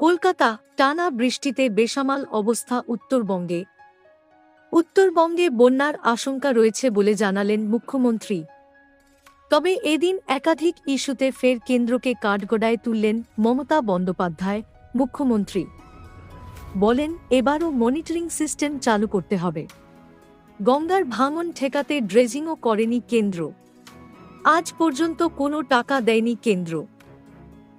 কলকাতা, টানা বৃষ্টিতে বেসামাল অবস্থা উত্তরবঙ্গে। উত্তরবঙ্গে বন্যার আশঙ্কা রয়েছে বলে জানালেন মুখ্যমন্ত্রী। তবে এদিন একাধিক ইস্যুতে ফের কেন্দ্রকে কাঠগড়ায় তুললেন মমতা বন্দ্যোপাধ্যায়, মুখ্যমন্ত্রী। বলেন, এবারও মনিটরিং সিস্টেম চালু করতে হবে। গঙ্গার ভাঙন ঠেকাতে ড্রেজিংও করেনি কেন্দ্র। আজ পর্যন্ত কোনো টাকা দেয়নি কেন্দ্র।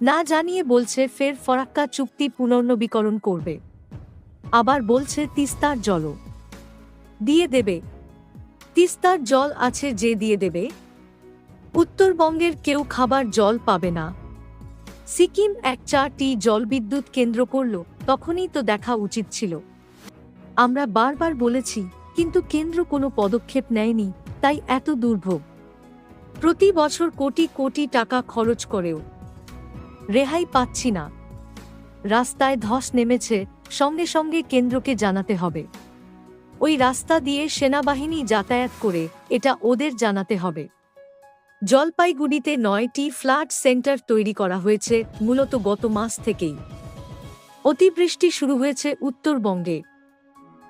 না জানিয়ে বলছে ফের ফরাক্কা চুক্তি পুনর্নবীকরণ করবে। আবার বলছে তিস্তার জলও। দিয়ে দেবে। তিস্তার জল আছে যে দিয়ে দেবে। উত্তরবঙ্গের কেউ খাবার জল পাবে না। সিকিম এক চারটি জলবিদ্যুৎ কেন্দ্র করল, তখনই তো দেখা উচিত ছিল। আমরা বারবার বলেছি, কিন্তু কেন্দ্র কোনো পদক্ষেপ নেয়নি, তাই এত দুর্ভোগ। প্রতি বছর কোটি কোটি টাকা খরচ করেও। রেহাই পাচ্ছি না। রাস্তায় ধস নেমেছে, সঙ্গে সঙ্গে কেন্দ্রকে জানাতে হবে। ওই রাস্তা দিয়ে সেনাবাহিনী যাতায়াত করে এটা ওদের জানাতে হবে। জলপাইগুড়িতে নয়টি ফ্ল্যাট সেন্টার তৈরি করা হয়েছে মূলত গত মাস থেকেই। অতিবৃষ্টি শুরু হয়েছে উত্তরবঙ্গে।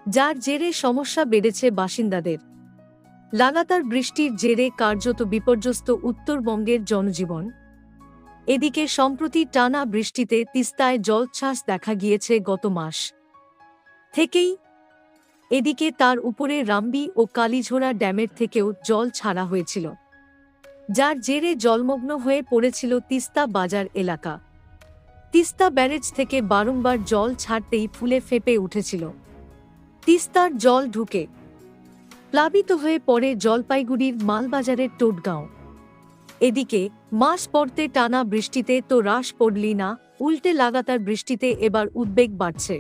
যার জেরে সমস্যা বেড়েছে বাসিন্দাদের। লাগাতার বৃষ্টির জেরে কার্যত বিপর্যস্ত উত্তরবঙ্গের জনজীবন। এদিকে সম্প্রতি টানা বৃষ্টিতে তিস্তায় জলচ্ছ্বাস দেখা গিয়েছে গত মাস। থেকেই এদিকে তার উপরে রাম্বি ও কালীঝোড়া ড্যামের থেকেও জল ছাড়া হয়েছিল। যার জেরে জলমগ্ন হয়ে পড়েছিল তিস্তা বাজার এলাকা। তিস্তা ব্যারেজ থেকে বারংবার জল ছাড়তেই ফুলে ফেপে উঠেছিল। তিস্তার জল ঢুকে প্লাবিত হয়ে পড়ে জলপাইগুড়ির মালবাজারের টোটগাঁও। এদিকে, মাস পড়তে টানা বৃষ্টিতে তো হ্রাস পড়লি না, উল্টে লাগাতার বৃষ্টিতে এবার উদ্বেগ বাড়ছে।